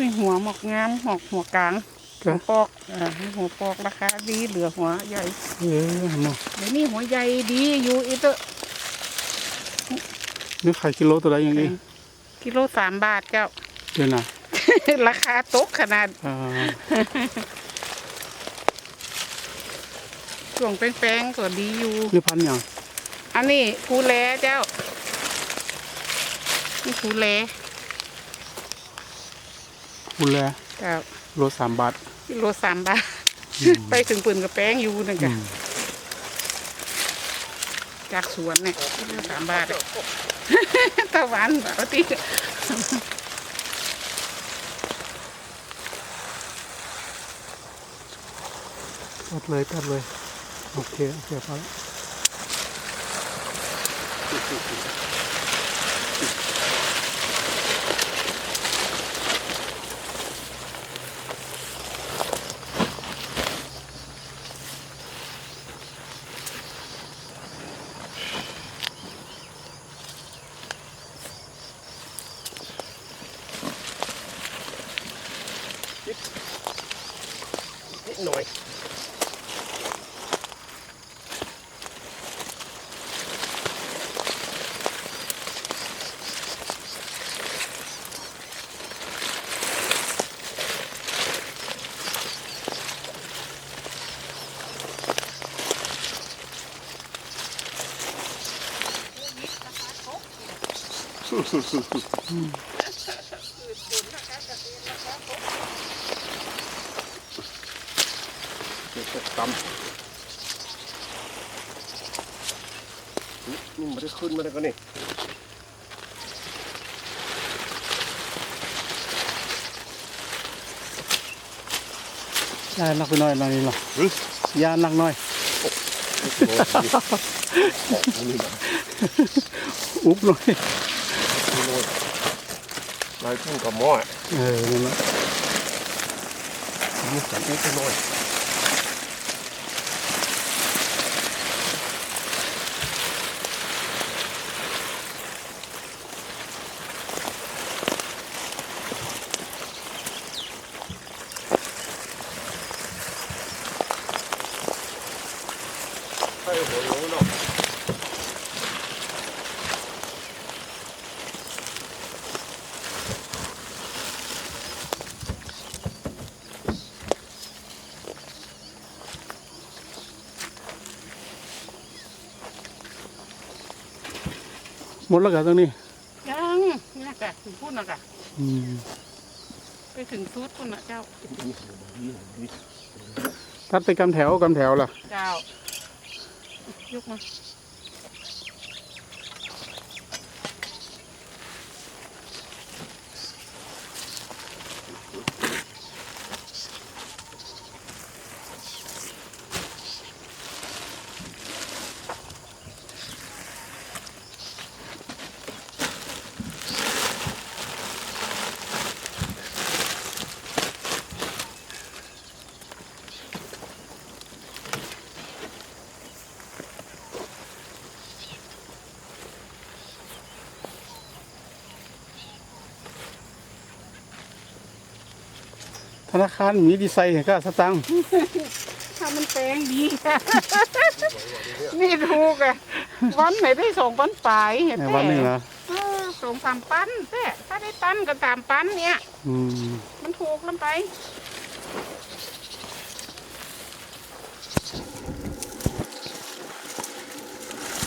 นี่หัวหมอกงามหมอกหัวกลางก็หัวปอกอ่าหัวปอกราคาดีเหลือหัวใหญ่เออเนาะเดี๋ยวนี้หัวใหญ่ดีอยู่อีเตอะนี่ขายกิโลตัวใดอย่างนี้กิโลสามบาทเจ้าเดี๋ยวนะราคาตกขนาดอ่าช่วงแป้งๆก็ดีอยู่นี่พันอย่างอันนี้คูแลเจ้านี่คูแล คุณแลเจ้าโลสามบาทกิโลสามบาท ไปถึงปืนกับแป้งอยู่นั่นอืจ้ะมจากสวนเนี่ยกิโลสามบาทอะตะวันปกติตัดเลยตัดเลย โอเค โอเคพอแล้ว หน่อย ตำนี่มันได้ขึ้นมาแล้วก็นี่ยานักไปหน่อยหน่อยนี่เนาะยานักหน่อยนี่นะอุ๊บหน่อยลายพุ่งกับหม้อเออนั่นแหละนี่สันนิดหน่อย ล้เนาะหมดแล้วกันตรงนี้ยังนี่กะถึงพูดนะกะอืมไปถึงซูดคุณนะเจ้า ตัดไปกำแถวกำแถวล่ะ เจ้า ยก นาคารมีดีไซน์ให้ก็สตังค์ถ้ามันแปลงดี นี่ถูกอะวันไหนได้ส่งวันปลายเห็นในไหมวันหนึงนะเออส่งสามปันแต่ถ้าได้ตันก็สามปันเนี่ย อืมมันถูกลงไป